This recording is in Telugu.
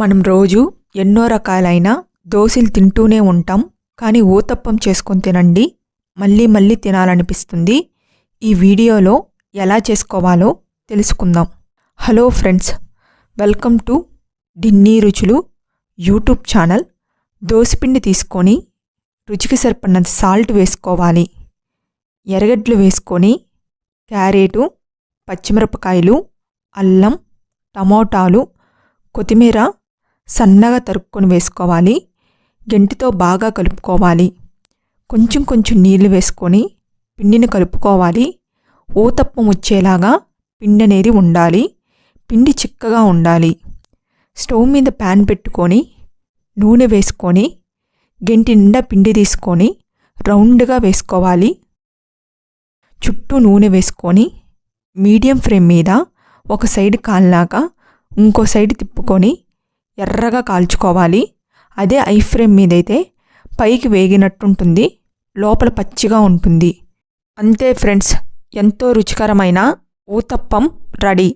మనం రోజు ఎన్నో రకాలైన దోశలు తింటూనే ఉంటాం. కానీ ఊతప్పం చేసుకొని తినండి. మళ్ళీ మళ్ళీ తినాలనిపిస్తుంది. ఈ వీడియోలో ఎలా చేసుకోవాలో తెలుసుకుందాం. హలో ఫ్రెండ్స్ వెల్కమ్ టు డిన్నీ రుచులు యూట్యూబ్ ఛానల్. దోశపిండి తీసుకొని రుచికి సరిపడినంత సాల్ట్ వేసుకోవాలి. ఎర్రగడ్డలు వేసుకొని క్యారెటు పచ్చిమిరపకాయలు అల్లం టమోటాలు కొత్తిమీర సన్నగా తరుక్కొని వేసుకోవాలి. గెంటితో బాగా కలుపుకోవాలి. కొంచెం కొంచెం నీళ్ళు వేసుకొని పిండిని కలుపుకోవాలి. ఊతప్పం వచ్చేలాగా పిండి అనేది ఉండాలి. పిండి చిక్కగా ఉండాలి. స్టవ్ మీద ప్యాన్ పెట్టుకొని నూనె వేసుకొని గెంటి నిండా పిండి తీసుకొని రౌండ్గా వేసుకోవాలి. చుట్టూ నూనె వేసుకొని మీడియం ఫ్లేమ్ మీద ఒక సైడ్ కాలినాక ఇంకో సైడ్ తిప్పుకొని ఎర్రగా కాల్చుకోవాలి. అదే ఐ ఫ్రేమ్ మీదైతే పైకి వేగినట్టుంటుంది. లోపల పచ్చిగా ఉంటుంది. అంతే ఫ్రెండ్స్ ఎంతో రుచికరమైన ఊతప్పం రెడీ.